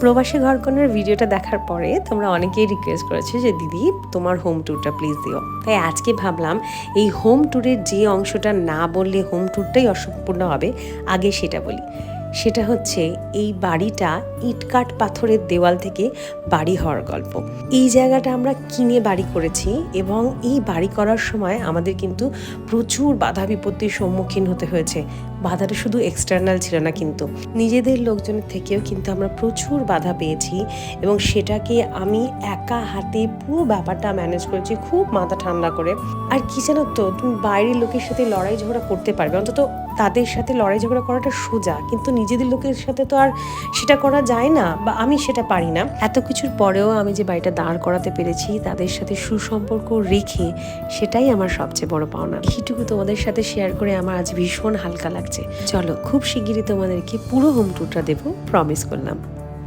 প্রবাসী ঘরকনের ভিডিওটা দেখার পরে তোমরা অনেকেই রিকোয়েস্ট করেছ যে, দিদি, তোমার হোম ট্যুরটা প্লিজ দিও। তাই আজকে ভাবলাম, এই হোম ট্যুরের যে অংশটা না বললে হোম ট্যুরটাই অসম্পূর্ণ হবে, আগে সেটা বলি। সেটা হচ্ছে, এই বাড়িটা ইটকাট পাথরের দেওয়াল থেকে বাড়ি হওয়ার গল্প। এই জায়গাটা আমরা কিনে বাড়ি করেছি এবং এই বাড়ি করার সময় আমাদের কিন্তু প্রচুর বাধা বিপত্তির সম্মুখীন হতে হয়েছে। বাধাটা শুধু এক্সটার্নাল ছিল না কিন্তু। নিজেদের লোকজনের থেকেও কিন্তু আমরা প্রচুর বাধা পেয়েছি এবং সেটাকে আমি একা হাতে পুরো ব্যাপারটা ম্যানেজ করেছি, খুব মাথা ঠান্ডা করে। আর কি জানো তো, তুমি বাইরের লোকের সাথে লড়াই ঝগড়া করতে পারবে, অন্তত তাদের সাথে লড়াই ঝগড়া করাটা সোজা। কিন্তু নিজেদের লোকের সাথে তো আর সেটা করা যায় না বা আমি সেটা পারি না। এত কিছুর পরেও আমি যে বাড়িটা দাঁড় করাতে পেরেছি, তাদের সাথে সুসম্পর্ক রেখে, সেটাই আমার সবচেয়ে বড় পাওনা। সেটুকু তোমাদের সাথে শেয়ার করে আমার আজ ভীষণ হালকা লাগছে চলো খুব শিগগিরই তোমাদেরকে পুরো হোম ট্যুরটা দেবো প্রমিস করলাম।